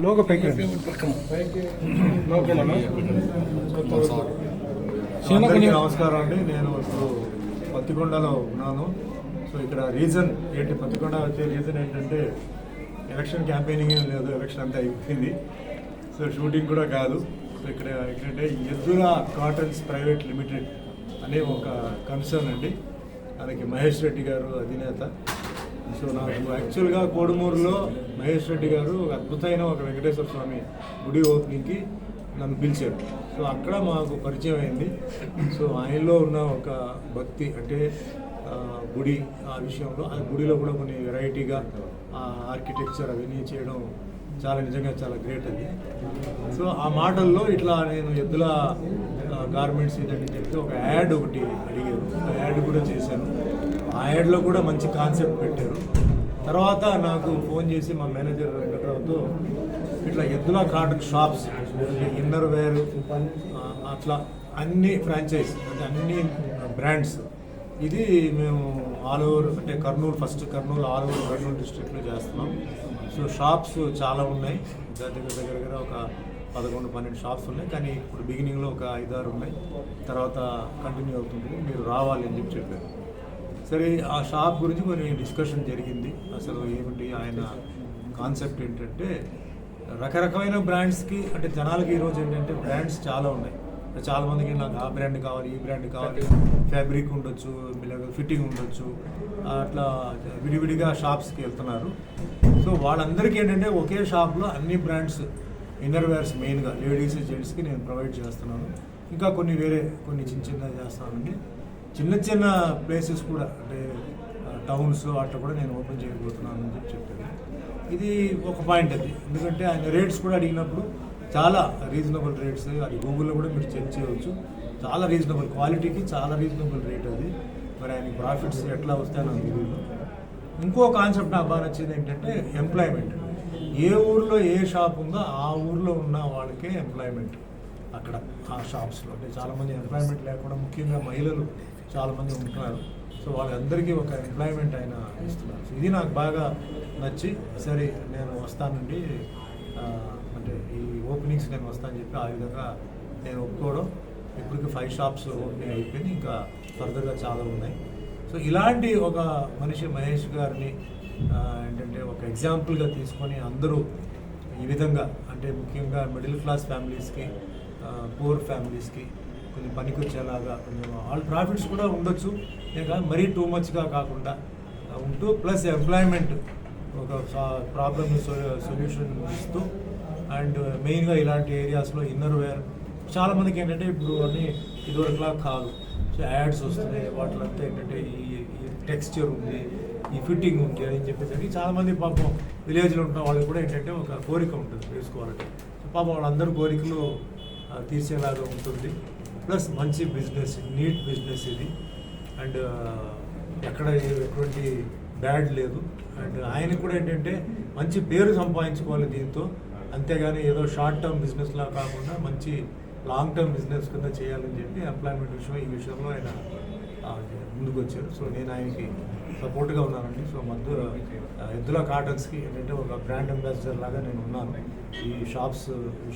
Logo పైకి నమస్కారం అండి. నేను ఇప్పుడు పత్తికొండలో ఉన్నాను. సో ఇక్కడ రీజన్ ఏంటి? పత్తికొండ వచ్చే రీజన్ ఏంటంటే ఎలక్షన్ క్యాంపెయినింగ్ ఏం లేదు. ఎలక్షన్ అంతా అయిపోయింది. సో షూటింగ్ కూడా కాదు. సో ఇక్కడ ఏంటంటే ఎద్దుల కాటన్స్ ప్రైవేట్ లిమిటెడ్ అనే ఒక కన్సర్న్ అండి. దానికి మహేష్ రెడ్డి గారు అధినేత. సో నాకు యాక్చువల్గా కోడుమూరులో మహేష్ రెడ్డి గారు ఒక అద్భుతమైన ఒక వెంకటేశ్వర స్వామి గుడి ఓపెనింగ్కి నన్ను పిలిచాడు సో అక్కడ మాకు పరిచయం అయింది. సో ఆయనలో ఉన్న ఒక భక్తి అంటే గుడి ఆ విషయంలో ఆ గుడిలో కూడా కొన్ని వెరైటీగా ఆర్కిటెక్చర్ అవన్నీ చేయడం చాలా నిజంగా చాలా గ్రేట్ అది. సో ఆ మాటల్లో ఇట్లా నేను ఎద్దుల గార్మెంట్స్ ఇదని చెప్తే ఒక యాడ్ ఒకటి అడిగాను ఆ యాడ్ కూడా చేశాను. ఆ యాడ్లో కూడా మంచి కాన్సెప్ట్ పెట్టారు. తర్వాత నాకు ఫోన్ చేసి మా మేనేజర్ వెంకట్రావుతో ఇట్లా ఎద్దుల కాటన్ షాప్స్ ఇన్నర్ వేర్ అట్లా అన్ని ఫ్రాంచైజ్ అంటే అన్ని బ్రాండ్స్. ఇది మేము ఆల్ ఓవర్ అంటే Kurnool first Kurnool all over Kurnool డిస్ట్రిక్ట్లో చేస్తున్నాం. సో షాప్స్ చాలా ఉన్నాయి. దగ్గర దగ్గర దగ్గర ఒక పదకొండు పన్నెండు షాప్స్ ఉన్నాయి. కానీ ఇప్పుడు బిగినింగ్లో ఒక ఐదారు ఉన్నాయి. తర్వాత కంటిన్యూ అవుతుంది. మీరు రావాలి అని చెప్పి చెప్పారు. సరే ఆ షాప్ గురించి కొన్ని డిస్కషన్ జరిగింది. అసలు ఏమిటి ఆయన కాన్సెప్ట్ ఏంటంటే రకరకమైన బ్రాండ్స్కి అంటే జనాలకి ఈరోజు ఏంటంటే బ్రాండ్స్ చాలా ఉన్నాయి. చాలా మందికి నాకు ఆ బ్రాండ్ కావాలి ఈ బ్రాండ్ కావాలి. ఫ్యాబ్రిక్ ఉండొచ్చు లేకపోతే ఫిట్టింగ్ ఉండొచ్చు. అట్లా విడివిడిగా షాప్స్కి వెళ్తున్నారు. సో వాళ్ళందరికీ ఏంటంటే ఒకే షాప్లో అన్ని బ్రాండ్స్ ఇన్నర్ వేర్స్ మెయిన్గా లేడీస్ జెంట్స్కి నేను ప్రొవైడ్ చేస్తున్నాను. ఇంకా కొన్ని వేరే కొన్ని చిన్న చిన్నవి చేస్తానండి. చిన్న చిన్న ప్లేసెస్ కూడా అంటే టౌన్స్ అట్లా కూడా నేను ఓపెన్ చేయబోతున్నాను అని చెప్పి చెప్పాను. ఇది ఒక పాయింట్ అది. ఎందుకంటే ఆయన రేట్స్ కూడా అడిగినప్పుడు చాలా రీజనబుల్ రేట్స్ అది గూగుల్లో కూడా మీరు చెక్ చేయవచ్చు. చాలా రీజనబుల్ క్వాలిటీకి చాలా రీజనబుల్ రేట్ అది. మరి ఆయన ప్రాఫిట్స్ ఎట్లా వస్తాయో నాకు తెలియదు ఇంకో కాన్సెప్ట్ నాకు బాగా నచ్చింది ఏంటంటే ఎంప్లాయ్మెంట్ ఏ ఊర్లో ఏ షాప్ ఉందో ఆ ఊర్లో ఉన్న వాళ్ళకే ఎంప్లాయ్మెంట్ అక్కడ ఆ షాప్స్లో అంటే చాలామంది ఎంప్లాయ్మెంట్ లేకుండా ముఖ్యంగా మహిళలు చాలామంది ఉంటున్నారు. సో వాళ్ళందరికీ ఒక ఎంప్లాయ్మెంట్ ఆయన ఇస్తున్నారు. సో ఇది నాకు బాగా నచ్చి సరే నేను వస్తానండి. అంటే ఈ ఓపెనింగ్స్ నేను వస్తానని చెప్పి ఆ విధంగా నేను ఒప్పుకోవడం ఇప్పటికి ఫైవ్ షాప్స్ ఓపెనింగ్ అయిపోయింది. ఇంకా ఫర్దర్గా చాలా ఉన్నాయి. సో ఇలాంటి ఒక మనిషి మహేష్ గారిని ఏంటంటే ఒక ఎగ్జాంపుల్గా తీసుకొని అందరూ ఈ విధంగా అంటే ముఖ్యంగా మిడిల్ క్లాస్ ఫ్యామిలీస్కి పూర్ ఫ్యామిలీస్కి కొంచెం పనికొచ్చేలాగా కొంచెం ఆల్ ప్రాఫిట్స్ కూడా ఉండొచ్చు. ఇంకా మరీ టూ మచ్గా కాకుండా ఉంటూ ప్లస్ ఎంప్లాయ్మెంట్ ఒక ప్రాబ్లమ్ సొల్యూషన్ ఇస్తూ అండ్ మెయిన్గా ఇలాంటి ఏరియాస్లో ఇన్నర్ వేర్ చాలామందికి ఏంటంటే ఇప్పుడు అన్ని ఇదివరకులా కాదు. సో యాడ్స్ వస్తున్నాయి వాటిలంతా ఏంటంటే ఈ టెక్స్చర్ ఉంది ఈ ఫిట్టింగ్ ఉంది అని చెప్పేసరికి చాలామంది పాపం విలేజ్లో ఉంటున్న వాళ్ళకి కూడా ఏంటంటే ఒక కోరిక ఉంటుంది వేసుకోవాలంటే. పాపం వాళ్ళందరూ కోరికలు తీర్చేలాగా ఉంటుంది. ప్లస్ మంచి బిజినెస్ నీట్ బిజినెస్ ఇది. అండ్ ఎక్కడ ఎటువంటి బ్యాడ్ లేదు. అండ్ ఆయనకు కూడా ఏంటంటే మంచి పేరు సంపాదించుకోవాలి దీంతో. అంతేగాని ఏదో షార్ట్ టర్మ్ బిజినెస్లా కాకుండా మంచి లాంగ్ టర్మ్ బిజినెస్ కింద చేయాలని చెప్పి ఎంప్లాయ్మెంట్ విషయం ఈ విషయంలో ఆయన ముందుకు వచ్చారు సో నేను ఆయనకి సపోర్ట్గా ఉన్నానండి. సో మధ్య ఎద్దుల కాటన్స్కి ఏంటంటే ఒక బ్రాండ్ అంబాసిడర్ లాగా నేను ఉన్నాను. ఈ షాప్స్